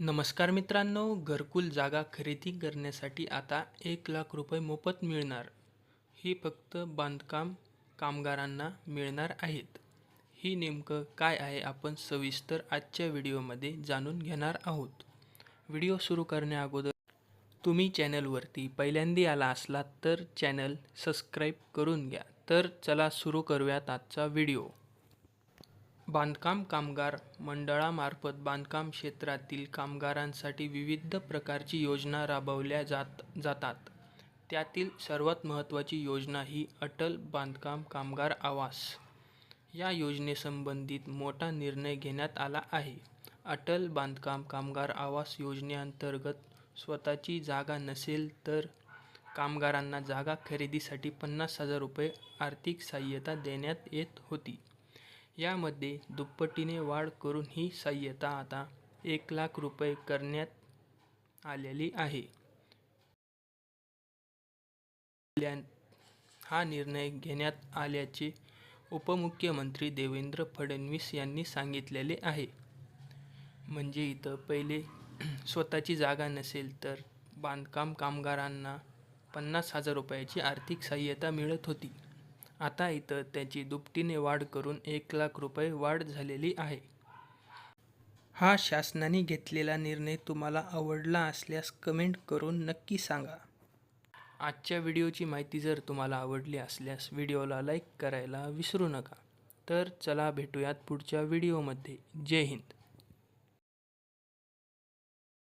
नमस्कार मित्रांनो घरकुल जागा खरेदी करण्यासाठी आता एक लाख रुपये मोफत मिळणार. ही फक्त बांधकाम कामगारांना मिळणार आहेत. ही नेमकं काय आहे आपण सविस्तर आजच्या व्हिडिओमध्ये जाणून घेणार आहोत. व्हिडिओ सुरू करण्याअगोदर तुम्ही चॅनलवरती पहिल्यांदा आला असलात तर चॅनल सबस्क्राईब करून घ्या. तर चला सुरू करूयात आजचा व्हिडिओ. बांधकाम कामगार मंडळामार्फत बांधकाम क्षेत्रातील कामगारांसाठी विविध प्रकारची योजना राबवल्या जात जातात. त्यातील सर्वात महत्त्वाची योजना ही अटल बांधकाम कामगार आवास. या योजनेसंबंधित मोठा निर्णय घेण्यात आला आहे. अटल बांधकाम कामगार आवास योजनेअंतर्गत स्वतःची जागा नसेल तर कामगारांना जागा खरेदीसाठी पन्नास हजार रुपये आर्थिक सहाय्यता देण्यात येत होती. यामध्ये दुप्पटीने वाढ करून ही सहाय्यता आता एक लाख रुपये करण्यात आलेली आहे. हा निर्णय घेण्यात आल्याचे उपमुख्यमंत्री देवेंद्र फडणवीस यांनी सांगितलेले आहे. म्हणजे इथं पहिले स्वतःची जागा नसेल तर बांधकाम कामगारांना पन्नास हजार रुपयाची आर्थिक सहाय्यता मिळत होती. आता इथं त्याची दुपटीने वाढ करून एक लाख रुपये वाढ झालेली आहे. हा शासनाने घेतलेला निर्णय तुम्हाला आवडला असल्यास कमेंट करून नक्की सांगा. आजच्या व्हिडिओची माहिती जर तुम्हाला आवडली असल्यास व्हिडिओला लाईक करायला विसरू नका. तर चला भेटूयात पुढच्या व्हिडिओमध्ये. जय हिंद.